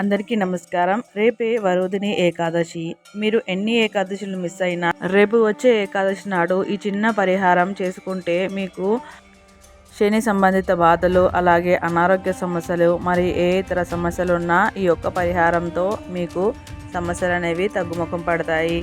అందరికీ నమస్కారం. రేపే వరోధిని ఏకాదశి. మీరు ఎన్ని ఏకాదశులు మిస్ అయినా రేపు వచ్చే ఏకాదశి నాడు ఈ చిన్న పరిహారం చేసుకుంటే మీకు శని సంబంధిత బాధలు అలాగే అనారోగ్య సమస్యలు మరి ఏ ఇతర సమస్యలు ఉన్నా ఈ యొక్క పరిహారంతో మీకు సమస్యలు అనేవి తగ్గుముఖం పడతాయి.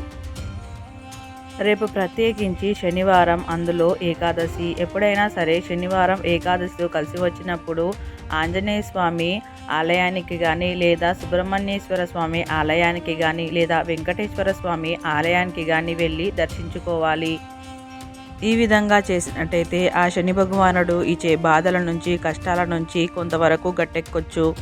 రేపు ప్రత్యేకించి శనివారం అందులో ఏకాదశి. ఎప్పుడైనా సరే శనివారం ఏకాదశితో కలిసి వచ్చినప్పుడు ఆంజనేయ స్వామి ఆలయానికి కానీ లేదా సుబ్రహ్మణ్యేశ్వర స్వామి ఆలయానికి కానీ లేదా వెంకటేశ్వర స్వామి ఆలయానికి కానీ వెళ్ళి దర్శించుకోవాలి. ఈ విధంగా చేసినట్టయితే ఆ శని భగవానుడు ఇచ్చే బాధల నుంచి కష్టాల నుంచి కొంతవరకు గట్టెక్కొచ్చు.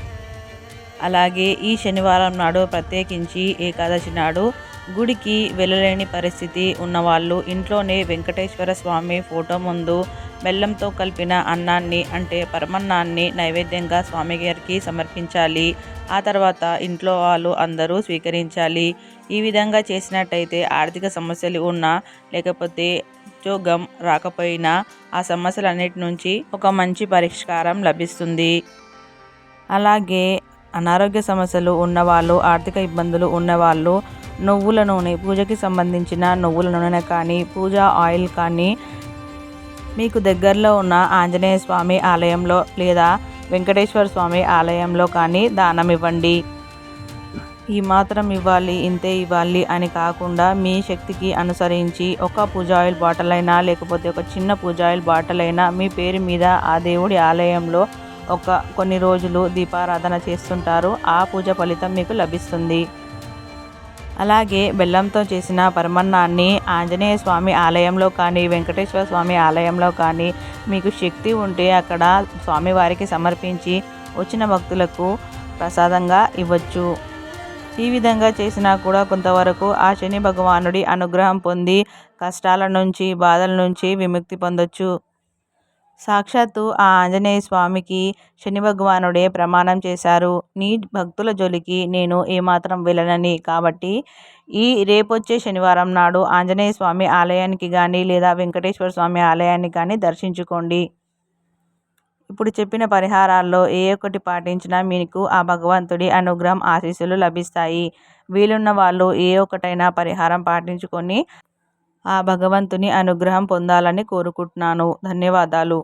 అలాగే ఈ శనివారం నాడు ప్రత్యేకించి ఏకాదశి నాడు గుడికి వెళ్ళలేని పరిస్థితి ఉన్నవాళ్ళు ఇంట్లోనే వెంకటేశ్వర స్వామి ఫోటో ముందు బెల్లంతో కలిపిన అన్నాన్ని అంటే పరమన్నాన్ని నైవేద్యంగా స్వామిగారికి సమర్పించాలి. ఆ తర్వాత ఇంట్లో వాళ్ళు అందరూ స్వీకరించాలి. ఈ విధంగా చేసినట్టయితే ఆర్థిక సమస్యలు ఉన్నా లేకపోతే ఉద్యోగం రాకపోయినా ఆ సమస్యలన్నిటి నుంచి ఒక మంచి పరిష్కారం లభిస్తుంది. అలాగే అనారోగ్య సమస్యలు ఉన్నవాళ్ళు ఆర్థిక ఇబ్బందులు ఉన్నవాళ్ళు నువ్వుల నూనె పూజకి సంబంధించిన నువ్వుల నూనె కానీ పూజ ఆయిల్ కానీ మీకు దగ్గరలో ఉన్న ఆంజనేయ స్వామి ఆలయంలో లేదా వెంకటేశ్వర స్వామి ఆలయంలో కానీ దానం ఇవ్వండి. ఈ మాత్రం ఇవ్వాలి ఇంతే ఇవ్వాలి అని కాకుండా మీ శక్తికి అనుసరించి ఒక పూజ ఆయిల్ బాటిల్ అయినా లేకపోతే ఒక చిన్న పూజ ఆయిల్ బాటిల్ అయినా మీ పేరు మీద ఆ దేవుడి ఆలయంలో ఒక కొన్ని రోజులు దీపారాధన చేస్తుంటారు. ఆ పూజ ఫలితం మీకు లభిస్తుంది. అలాగే బెల్లంతో చేసిన పరమన్నాన్ని ఆంజనేయ స్వామి ఆలయంలో కానీ వెంకటేశ్వర స్వామి ఆలయంలో కానీ మీకు శక్తి ఉంటే అక్కడ స్వామివారికి సమర్పించి వచ్చిన భక్తులకు ప్రసాదంగా ఇవ్వచ్చు. ఈ విధంగా చేసినా కూడా కొంతవరకు ఆ శని భగవానుడి అనుగ్రహం పొంది కష్టాల నుంచి బాధల నుంచి విముక్తి పొందొచ్చు. సాక్షాత్తు ఆ ఆంజనేయ స్వామికి శని భగవానుడే ప్రమాణం చేశారు. నీ భక్తుల జోలికి నేను ఏమాత్రం వెళ్ళనని. కాబట్టి ఈ రేపొచ్చే శనివారం నాడు ఆంజనేయ స్వామి ఆలయానికి కానీ లేదా వెంకటేశ్వర స్వామి ఆలయాన్ని కానీ దర్శించుకోండి. ఇప్పుడు చెప్పిన పరిహారాల్లో ఏ ఒక్కటి పాటించినా మీకు ఆ భగవంతుడి అనుగ్రహం ఆశీస్సులు లభిస్తాయి. వీలున్న వాళ్ళు ఏ ఒక్కటైనా పరిహారం పాటించుకొని ఆ భగవంతుని అనుగ్రహం పొందాలని కోరుకుంటున్నాను. ధన్యవాదాలు.